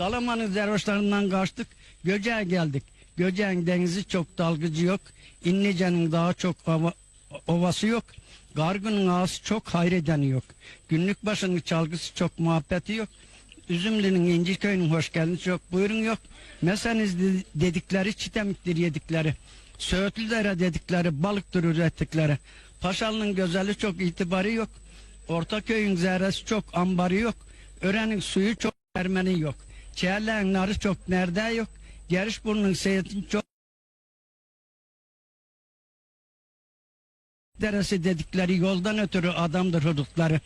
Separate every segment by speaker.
Speaker 1: Dalaman'ın zerhoşlarından kaçtık. Göce'ye geldik. Göce'nin denizi çok dalgıcı yok. İnlice'nin daha çok ova- ovası yok. Gargının ağası çok hayredeni yok. Günlük başının çalgısı çok muhabbeti yok. Üzümlü'nün İnci Köyü'nün hoş geldiniz yok. Buyurun yok. Meseniz de- dedikleri çitemiktir yedikleri. Söğütlülere dedikleri balıktır ürettikleri. Paşalı'nın gözeli çok itibarı yok. Ortaköy'ün zerresi çok ambarı yok. Örenin suyu çok ermeni yok. Çeyerlerin narı çok nerede yok. Gerişburnu'nun seyitin çok deresi dedikleri yoldan ötürü adamdır hudutları.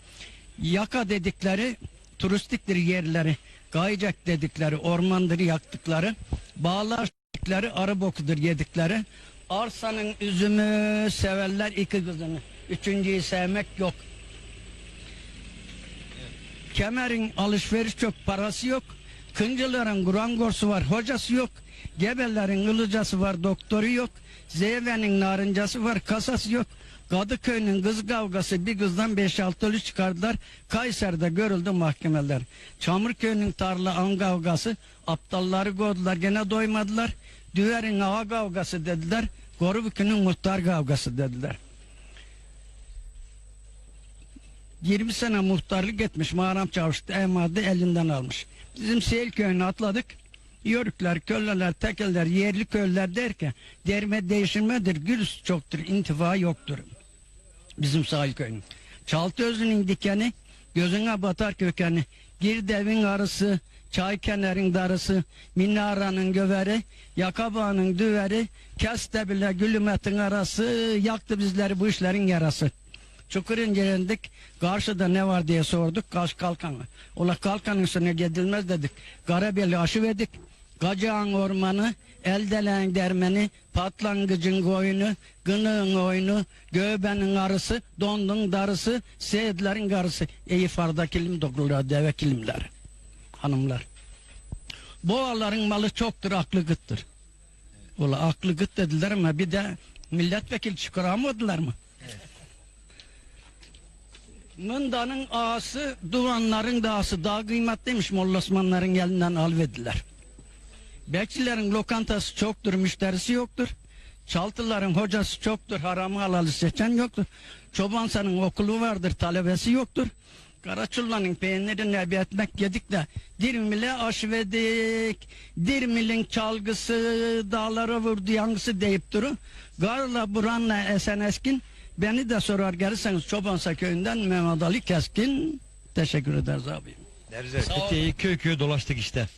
Speaker 1: Yaka dedikleri turistiktir yerleri. Gaycak dedikleri ormandır yaktıkları. Bağlar dedikleri arı bokudur yedikleri. Arsanın üzümü severler iki kızını. Üçüncüyü sevmek yok. Kemer'in alışveriş çok parası yok. Kıncıların kurangorsu var hocası yok. Gebelerin ılıcası var doktoru yok. Zeyvenin narıncası var kasası yok. Kadıköy'ün kız kavgası bir kızdan 5-6 ölü çıkardılar. Kayseri'de görüldü mahkemeler. Çamurköy'ün tarla an kavgası aptalları koydular gene doymadılar. Düverin ağa kavgası dediler. Gorubükü'nün muhtar kavgası dediler. 20 sene muhtarlık etmiş Mağaram Çavuş emadı elinden almış. Bizim Seyil köyüne atladık. Yörükler, kölleler, tekeller, yerli köylüler derken derme değişilmedir, gülüs çoktur, intifa yoktur. Bizim sahil köyünün. Çaltıözünün dikeni, gözüne batar kökeni. Gir devin arısı, çay kenarın darısı, minaranın göveri, yakabağının düveri, keste bile gülümetin arası, yaktı bizleri bu işlerin yarası. Çukur incelendik. Karşıda ne var diye sorduk. Kaş kalkan. Ola kalkanın üstüne gidilmez dedik. Karabeli aşıverdik. Gacağın ormanı, eldelen dermeni, patlangıcın koyunu, gınığın oyunu, göbenin arısı, dondun darısı, seyitlerin karısı. İyi farda kilim dokulur, deve kilimler. Hanımlar. Boğaların malı çoktur, aklı gıttır. Ola aklı gıt dediler ama bir de milletvekili çıkaramadılar mı? Mında'nın ağası, duvanların dağısı daha kıymetliymiş Molla Osmanların elinden alvediler. Bekçilerin lokantası çoktur, müşterisi yoktur. Çaltıların hocası çoktur, haramı halalı seçen yoktur. Çobansanın okulu vardır, talebesi yoktur. Karaçulla'nın peynirini bir etmek yedik de dirmile aşvedik. Dirmilin çalgısı dağlara vurdu yangısı deyip durun. Garla buranla esen eskin beni de sorar gelirseniz Çobansa köyünden Mehmet Ali Keskin. Teşekkür ederiz abim.
Speaker 2: Epey köy köy dolaştık işte.